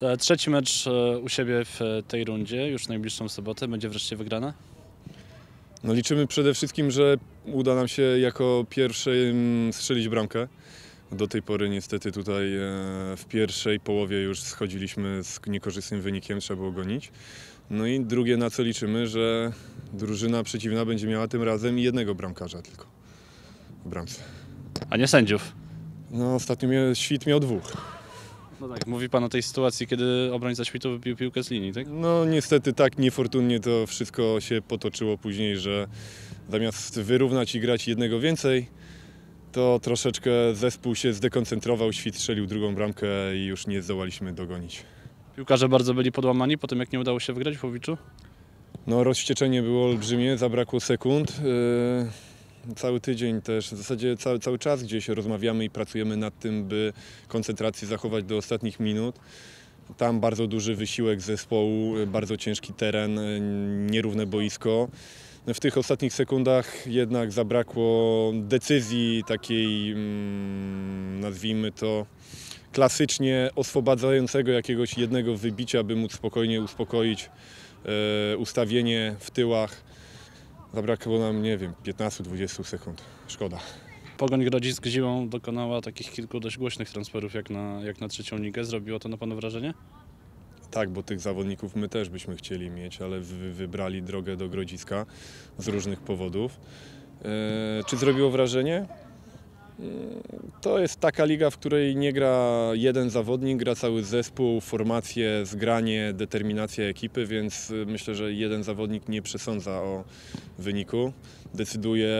E, Trzeci mecz e, u siebie w e, tej rundzie, już najbliższą sobotę, będzie wreszcie wygrana? No liczymy przede wszystkim, że uda nam się jako pierwszy mm, strzelić bramkę. Do tej pory niestety tutaj w pierwszej połowie już schodziliśmy z niekorzystnym wynikiem, trzeba było gonić. No i drugie na co liczymy, że drużyna przeciwna będzie miała tym razem jednego bramkarza tylko w bramce. A nie sędziów. No ostatnio Świt miał dwóch. No tak, mówi pan o tej sytuacji, kiedy obrońca świtu wybił piłkę z linii, tak? No niestety tak niefortunnie to wszystko się potoczyło później, że zamiast wyrównać i grać jednego więcej, to troszeczkę zespół się zdekoncentrował, Świt strzelił drugą bramkę i już nie zdołaliśmy dogonić. Piłkarze bardzo byli podłamani po tym, jak nie udało się wygrać w Łowiczu. No rozwścieczenie było olbrzymie, zabrakło sekund. Yy, Cały tydzień też, w zasadzie cały, cały czas gdzieś rozmawiamy i pracujemy nad tym, by koncentrację zachować do ostatnich minut. Tam bardzo duży wysiłek zespołu, bardzo ciężki teren, nierówne boisko. No W tych ostatnich sekundach jednak zabrakło decyzji takiej, mm, nazwijmy to, klasycznie oswobadzającego jakiegoś jednego wybicia, by móc spokojnie uspokoić e, ustawienie w tyłach. Zabrakło nam, nie wiem, 15-20 sekund. Szkoda. Pogoń Grodzisk zimą dokonała takich kilku dość głośnych transferów jak na, jak na trzecią ligę. Zrobiło to na panu wrażenie? Tak, bo tych zawodników my też byśmy chcieli mieć, ale wy, wybrali drogę do Grodziska z różnych powodów. E, czy zrobiło wrażenie? Mm, To jest taka liga, w której nie gra jeden zawodnik, gra cały zespół, formacje, zgranie, determinacja ekipy, więc y, myślę, że jeden zawodnik nie przesądza o wyniku. Decyduje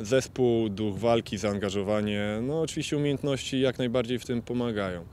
zespół, duch walki, zaangażowanie. No oczywiście umiejętności jak najbardziej w tym pomagają.